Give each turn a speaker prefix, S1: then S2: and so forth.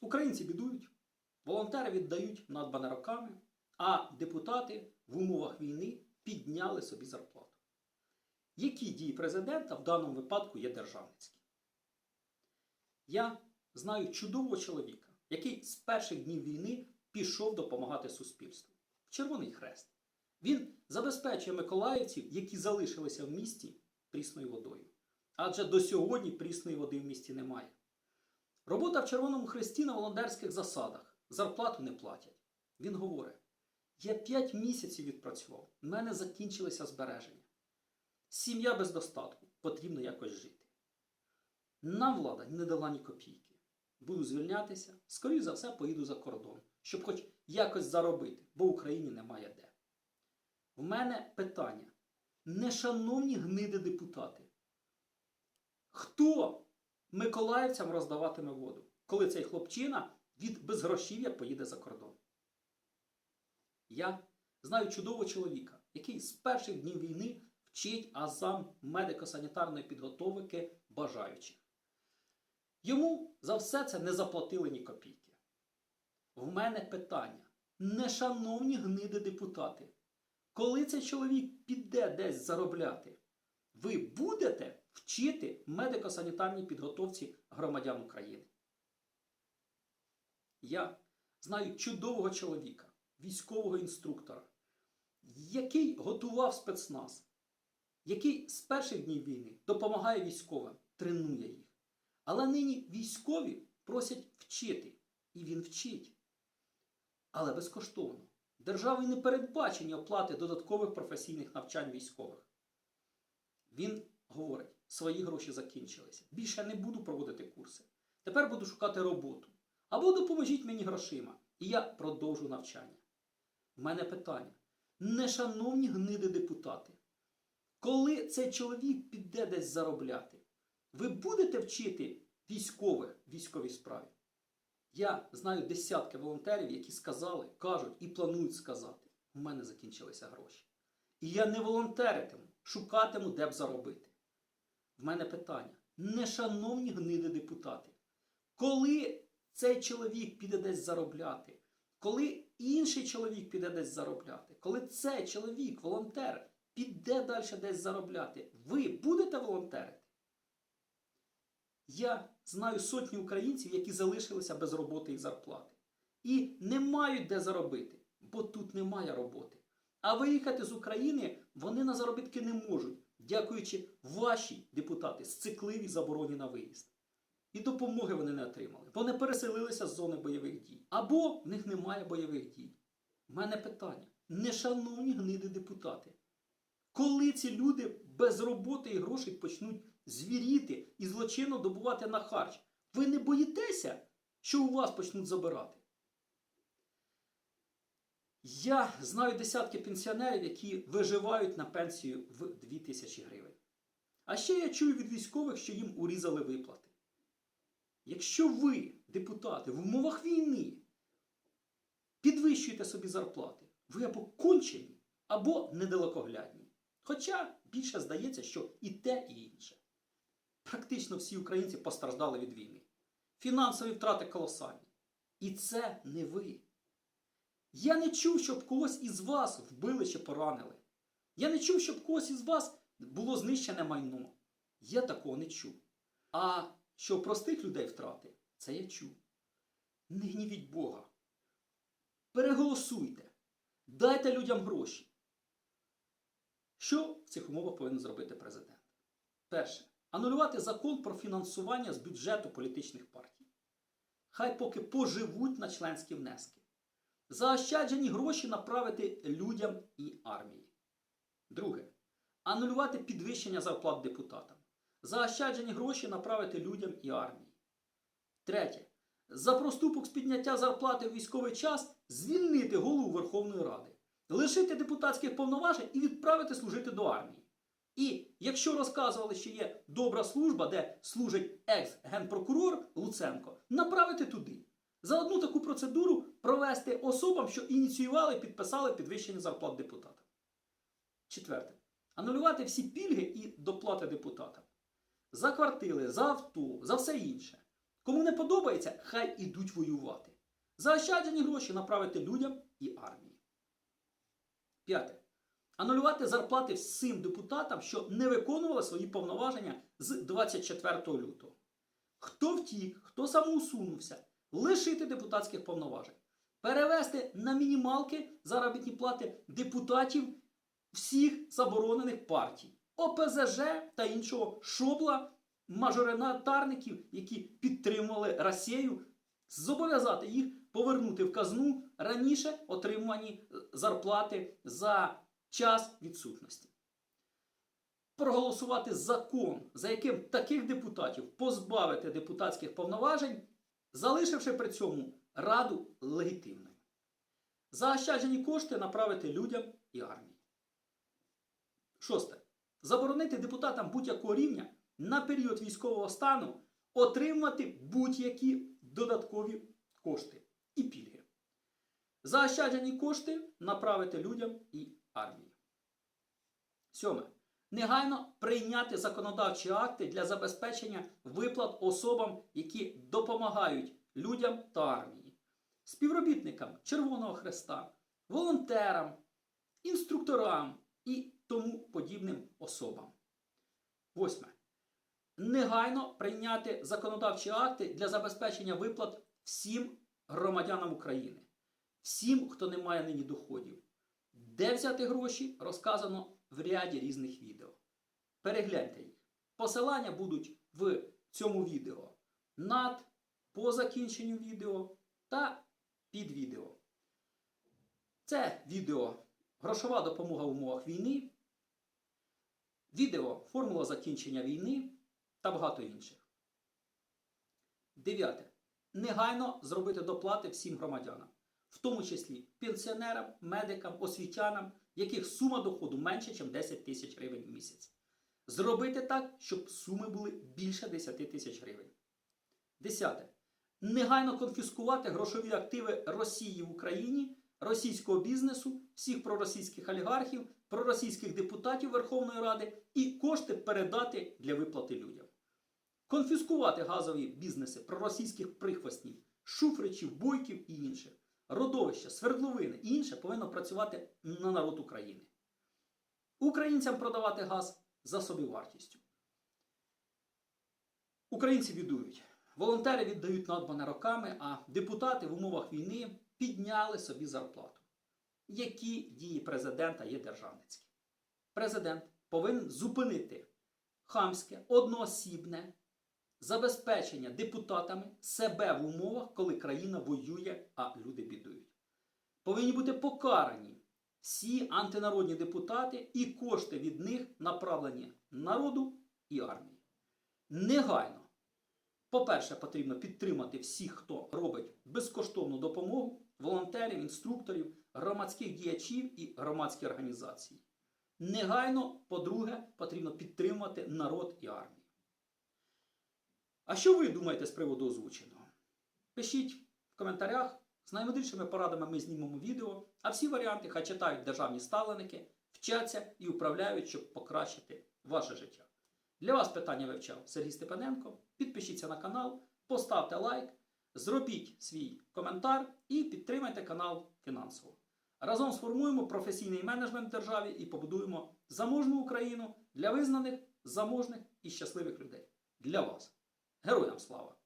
S1: Українці бідують, волонтери віддають надбане роками, а депутати в умовах війни підняли собі зарплату. Які дії президента в даному випадку є державницькі? Я знаю чудового чоловіка, який з перших днів війни пішов допомагати суспільству. Червоний хрест. Він забезпечує миколаївців, які залишилися в місті прісною водою. Адже до сьогодні прісної води в місті немає. Робота в Червоному Хресті на волонтерських засадах. Зарплату не платять. Він говорить: я 5 місяців відпрацював, в мене закінчилися збереження. Сім'я без достатку, потрібно якось жити. Нам влада не дала ні копійки. Буду звільнятися, скоріше за все, поїду за кордон, щоб хоч якось заробити, бо в Україні немає де. В мене питання. Нешановні гниди депутати. Хто миколаївцям роздаватиме воду, коли цей хлопчина від безгрошів'я поїде за кордон? Я знаю чудового чоловіка, який з перших днів війни вчить азам медико-санітарної підготовки бажаючих. Йому за все це не заплатили ні копійки. В мене питання. Нешановні гниди депутати, коли цей чоловік піде десь заробляти, ви будете вчити медико-санітарній підготовці громадян України? Я знаю чудового чоловіка, військового інструктора, який готував спецназ, який з перших днів війни допомагає військовим, тренує їх. Але нині військові просять вчити, і він вчить. Але безкоштовно. Державою не передбачені оплати додаткових професійних навчань військових. Він говорить, свої гроші закінчилися. Більше не буду проводити курси. Тепер буду шукати роботу. Або допоможіть мені грошима. І я продовжу навчання. В мене питання. Нешановні гниди депутати. Коли цей чоловік піде десь заробляти, ви будете вчити військових військовій справі? Я знаю десятки волонтерів, які сказали, кажуть і планують сказати: у мене закінчилися гроші. І я не волонтеритиму, шукатиму, де б заробити. В мене питання: нешановні гниди депутати, коли цей чоловік піде десь заробляти, коли інший чоловік піде десь заробляти, коли цей чоловік, волонтер, піде далі десь заробляти, ви будете волонтерити? Я знаю сотні українців, які залишилися без роботи і зарплати. І не мають де заробити, бо тут немає роботи. А виїхати з України вони на заробітки не можуть, дякуючи вашій депутати сцикливій забороні на виїзд. І допомоги вони не отримали, бо не переселилися з зони бойових дій. Або в них немає бойових дій. У мене питання: нешановні гниди депутати. Коли ці люди без роботи і грошей почнуть звіріти і злочинно добувати на харч, ви не боїтеся, що у вас почнуть забирати? Я знаю десятки пенсіонерів, які виживають на пенсію в 2000 гривень. А ще я чую від військових, що їм урізали виплати. Якщо ви, депутати, в умовах війни підвищуєте собі зарплати, ви або кончені, або недалекоглядні. Хоча більше здається, що і те, і інше. Практично всі українці постраждали від війни. Фінансові втрати колосальні. І це не ви. Я не чув, щоб когось із вас вбили чи поранили. Я не чув, щоб когось із вас було знищене майно. Я такого не чув. А що простих людей втрати, це я чув. Не гнівіть Бога. Переголосуйте. Дайте людям гроші. Що в цих умовах повинен зробити президент? Перше. Анулювати закон про фінансування з бюджету політичних партій. Хай поки поживуть на членські внески. Заощаджені гроші направити людям і армії. Друге. Анулювати підвищення зарплат депутатам. Заощаджені гроші направити людям і армії. Третє. За проступок з підняття зарплати в військовий час звільнити голову Верховної Ради, лишити депутатських повноважень і відправити служити до армії. І якщо розказували, що є добра служба, де служить екс-генпрокурор Луценко, направити туди. За одну таку процедуру провести особам, що ініціювали і підписали підвищення зарплат депутатам. Четверте. Анулювати всі пільги і доплати депутатам. За квартири, за авто, за все інше. Кому не подобається, хай ідуть воювати. Заощаджені гроші направити людям і армії. П'яте. Анулювати зарплати всім депутатам, що не виконували свої повноваження з 24 лютого. Хто втік, хто самоусунувся, лишити депутатських повноважень, перевести на мінімалки заробітні плати депутатів всіх заборонених партій, ОПЗЖ та іншого шобла мажоритарників, які підтримували Росію, зобов'язати їх повернути в казну раніше отримані зарплати за час відсутності. Проголосувати закон, за яким таких депутатів позбавити депутатських повноважень, залишивши при цьому раду легітимною. Заощаджені кошти направити людям і армії. Шосте. Заборонити депутатам будь-якого рівня на період військового стану отримати будь-які додаткові кошти і пільги. Заощаджені кошти направити людям і армії. Сьоме. Негайно прийняти законодавчі акти для забезпечення виплат особам, які допомагають людям та армії, співробітникам Червоного Хреста, волонтерам, інструкторам і тому подібним особам. Восьме. Негайно прийняти законодавчі акти для забезпечення виплат всім громадянам України, всім, хто не має нині доходів. Де взяти гроші, розказано в ряді різних відео. Перегляньте їх. Посилання будуть в цьому відео над, по закінченню відео та під відео. Це відео Грошова допомога в умовах війни, відео Формула закінчення війни та багато інших. Дев'яте. Негайно зробити доплати всім громадянам, в тому числі пенсіонерам, медикам, освітянам, яких сума доходу менше, ніж 10 тисяч гривень в місяць. Зробити так, щоб суми були більше 10 тисяч гривень. Десяте. Негайно конфіскувати грошові активи Росії в Україні, російського бізнесу, всіх проросійських олігархів, проросійських депутатів Верховної Ради і кошти передати для виплати людям. Конфіскувати газові бізнеси проросійських прихвостнів, шуфричів, бойків і інших. Родовища, свердловини і інше повинно працювати на народ України. Українцям продавати газ за собівартістю. Українці бідують. Волонтери віддають надбане роками, а депутати в умовах війни підняли собі зарплату. Які дії президента є державницькі? Президент повинен зупинити хамське, одноосібне забезпечення депутатами себе в умовах, коли країна воює, а люди бідують. Повинні бути покарані всі антинародні депутати і кошти від них направлені народу і армії. Негайно. По-перше, потрібно підтримати всіх, хто робить безкоштовну допомогу, волонтерів, інструкторів, громадських діячів і громадські організації. Негайно, по-друге, потрібно підтримувати народ і армію. А що ви думаєте з приводу озвученого? Пишіть в коментарях. З наймудрішими порадами ми знімемо відео, а всі варіанти хай читають державні ставленики, вчаться і управляють, щоб покращити ваше життя. Для вас питання вивчав Сергій Степаненко. Підпишіться на канал, поставте лайк, зробіть свій коментар і підтримайте канал фінансово. Разом сформуємо професійний менеджмент в державі і побудуємо заможну Україну для визнаних, заможних і щасливих людей. Для вас. Героям слава!